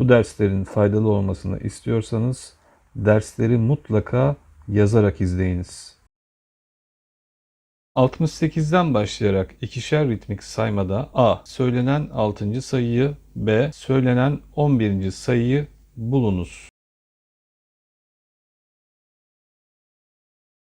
Bu derslerin faydalı olmasını istiyorsanız dersleri mutlaka yazarak izleyiniz. 68'den başlayarak ikişer ritmik saymada A. Söylenen 6. sayıyı B. Söylenen 11. sayıyı bulunuz.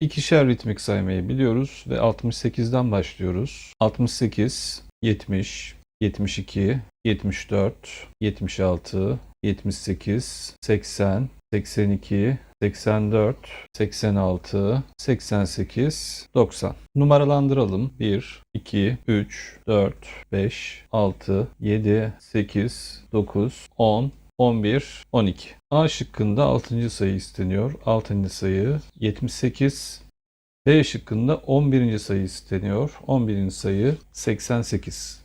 İkişer ritmik saymayı biliyoruz ve 68'den başlıyoruz. 68, 70, 72, 74, 76, 78, 80, 82, 84, 86, 88, 90. Numaralandıralım. 1, 2, 3, 4, 5, 6, 7, 8, 9, 10, 11, 12. A şıkkında 6. sayı isteniyor. 6. sayı 78. B şıkkında 11. sayı isteniyor. 11. sayı 88.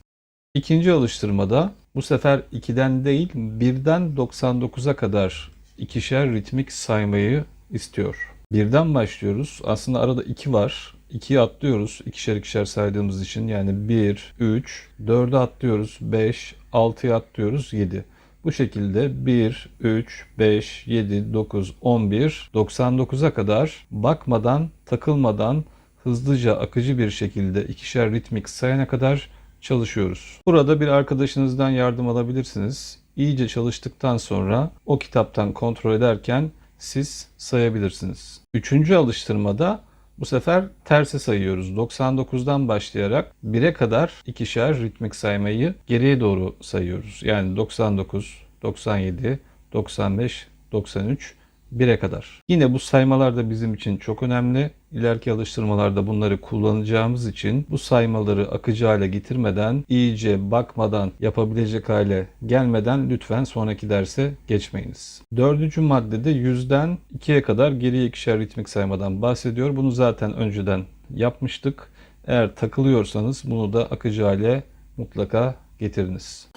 İkinci alıştırmada bu sefer 2'den değil 1'den 99'a kadar ikişer ritmik saymayı istiyor. Birden başlıyoruz. Aslında arada 2 var. 2'yi atlıyoruz ikişer ikişer saydığımız için. Yani 1, 3, 4'ü atlıyoruz. 5, 6'yı atlıyoruz. 7. Bu şekilde 1, 3, 5, 7, 9, 11, 99'a kadar bakmadan, takılmadan hızlıca akıcı bir şekilde ikişer ritmik sayana kadar çalışıyoruz. Burada bir arkadaşınızdan yardım alabilirsiniz. İyice çalıştıktan sonra o kitaptan kontrol ederken siz sayabilirsiniz. Üçüncü alıştırmada bu sefer terse sayıyoruz. 99'dan başlayarak 1'e kadar ikişer ritmik saymayı geriye doğru sayıyoruz. Yani 99, 97, 95, 93, 1'e kadar. Yine bu saymalar da bizim için çok önemli. İleriki alıştırmalarda bunları kullanacağımız için bu saymaları akıcı hale getirmeden, iyice bakmadan, yapabilecek hale gelmeden lütfen sonraki derse geçmeyiniz. Dördüncü maddede yüzden 2'ye kadar geriye ikişer ritmik saymadan bahsediyor. Bunu zaten önceden yapmıştık. Eğer takılıyorsanız bunu da akıcı hale mutlaka getiriniz.